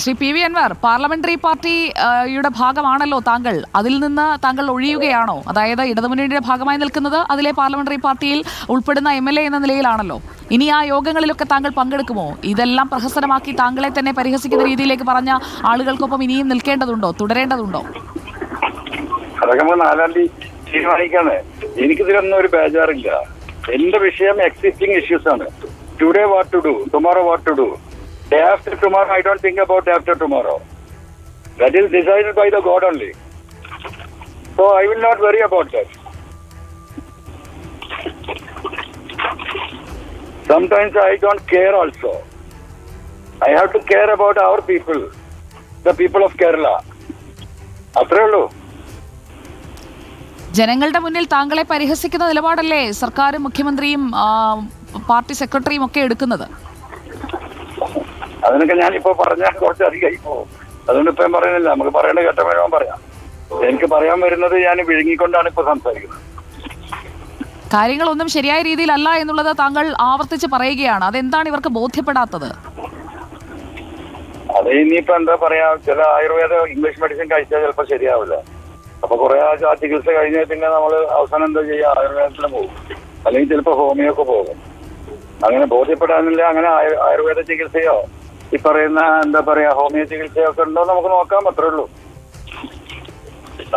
Shri P V Anvar parliamentary പാർട്ടിയുടെ ഭാഗമാണല്ലോ താങ്കൾ. അതിൽ നിന്ന് താങ്കൾ ഒഴിയുകയാണോ? അതായത് ഇടതുമുന്നണിയുടെ ഭാഗമായി നിൽക്കുന്നത് അതിലെ പാർലമെന്ററി പാർട്ടിയിൽ ഉൾപ്പെടുന്ന എം എൽ എ എന്ന നിലയിലാണല്ലോ. ഇനി ആ യോഗങ്ങളിലൊക്കെ താങ്കൾ പങ്കെടുക്കുമോ? ഇതെല്ലാം പ്രഹസനമാക്കി താങ്കളെ തന്നെ പരിഹസിക്കുന്ന രീതിയിലേക്ക് പറഞ്ഞ ആളുകൾക്കൊപ്പം ഇനിയും നിൽക്കേണ്ടതുണ്ടോ? തുടരേണ്ടതുണ്ടോ? എനിക്കിതിലൊന്നും ഒരു ബേജാറില്ല. എന്റെ വിഷയം എക്സിസ്റ്റിംഗ് ഇഷ്യൂസ് ആണ്. Today what to do tomorrow what to do day tomorrow, I don't think about day after tomorrow. That is decided by the God only. So I will not worry about that. sometimes I don't care also. I have to care about our people, the people of Kerala. അത്രേ ഉള്ളൂ ജനങ്ങളുടെ മുന്നിൽ താങ്കളെ പരിഹസിക്കുന്ന നിലപാടല്ലേ സർക്കാരും മുഖ്യമന്ത്രിയും party സെക്രട്ടറിയും ഒക്കെ എടുക്കുന്നത് അതിനൊക്കെ ഞാനിപ്പോ പറഞ്ഞാൽ കുറച്ചധികമായി പോകും. അതുകൊണ്ട് ഇപ്പൊ ഞാൻ പറയുന്നില്ല. നമുക്ക് പറയേണ്ട കേട്ട വരുമ്പോൾ പറയാം. എനിക്ക് പറയാൻ വരുന്നത് ഞാൻ വിഴുങ്ങിക്കൊണ്ടാണ് ഇപ്പൊ സംസാരിക്കുന്നത്. കാര്യങ്ങളൊന്നും ശരിയായ രീതിയിലല്ല എന്നുള്ളത് താങ്കൾ ആവർത്തിച്ച് പറയുകയാണ്. അതെന്താണ് ഇവർക്ക് ബോധ്യപ്പെടാത്തത്? അത് ഇനിയിപ്പോ എന്താ പറയാ? ചില ആയുർവേദ ഇംഗ്ലീഷ് മെഡിസിൻ കഴിച്ചാൽ ചിലപ്പോൾ ശരിയാവില്ല. അപ്പൊ കുറെ ആ ആ ചികിത്സ കഴിഞ്ഞാൽ പിന്നെ നമ്മൾ അവസാനം എന്താ ചെയ്യുക ആയുർവേദത്തിന് പോകും. അല്ലെങ്കിൽ ചിലപ്പോൾ ഹോമിയോക്ക് പോകും. അങ്ങനെ ബോധ്യപ്പെടാനില്ല. അങ്ങനെ ആയുർവേദ ചികിത്സയോ ഈ പറയുന്ന എന്താ പറയാ ഹോമിയോ ചികിത്സയൊക്കെ ഉണ്ടോ നമുക്ക് നോക്കാം അത്രേ ഉള്ളൂ.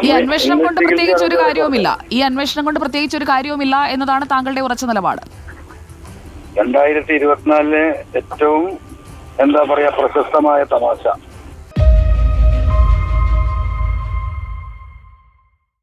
ഈ അന്വേഷണം കൊണ്ട് പ്രത്യേകിച്ച് ഒരു കാര്യവുമില്ല. ഈ അന്വേഷണം കൊണ്ട് പ്രത്യേകിച്ച് ഒരു കാര്യവുമില്ല എന്നതാണ് താങ്കളുടെ ഉറച്ച നിലപാട്. രണ്ടായിരത്തി ഇരുപത്തിനാലിലെ ഏറ്റവും എന്താ പറയാ പ്രശസ്തമായ തമാശ.